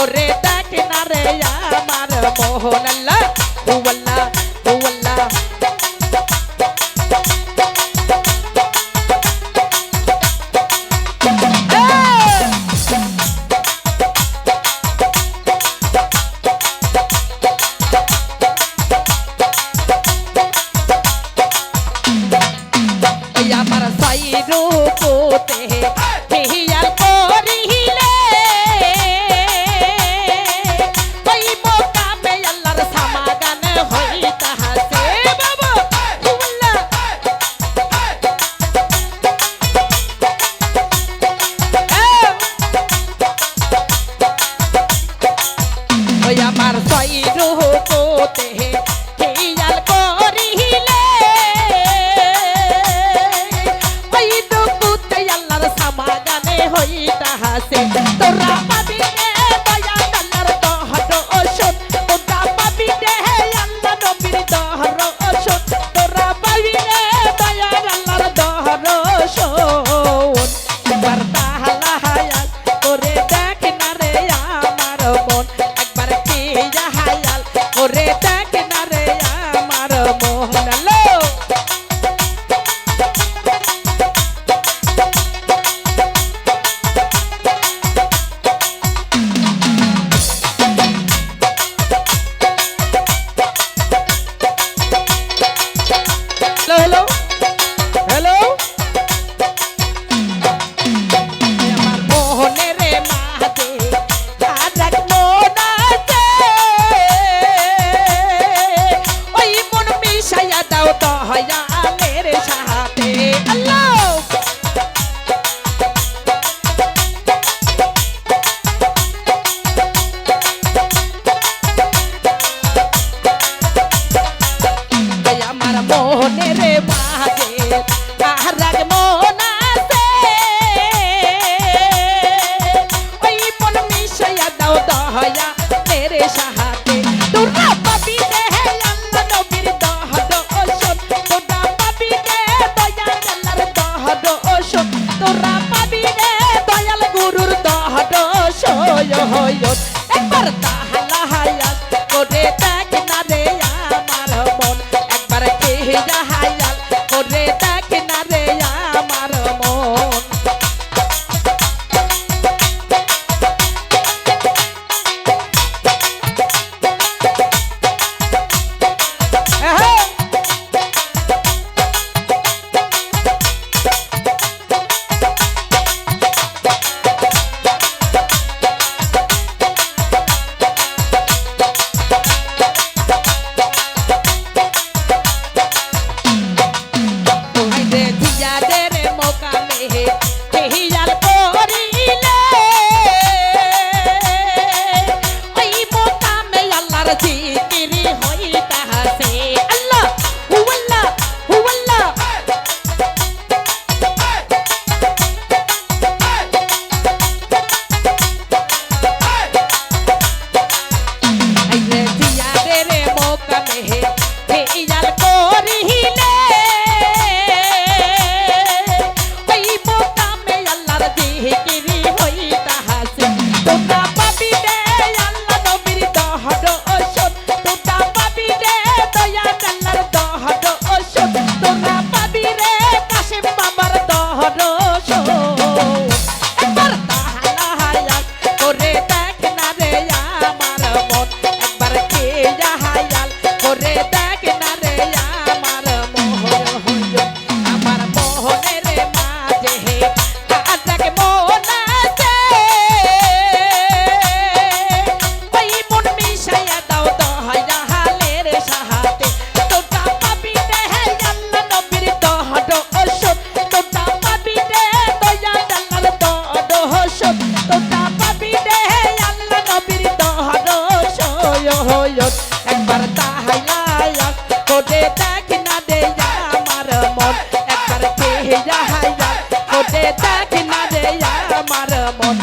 করে দেখে না রে আমার মোহন আল্লাহ আল্লাহ আল্লাহ আমার সাই রূপতে সাহাতে তোরা পাবি রে হেলান্দ নবীর দহদ ওসব তোরা পাবি রে দয়াল আল্লাহর দহদ ওসব তোরা পাবি আমার পেহিয়া হাইয়া। ওতে দেখ না রে আমার মন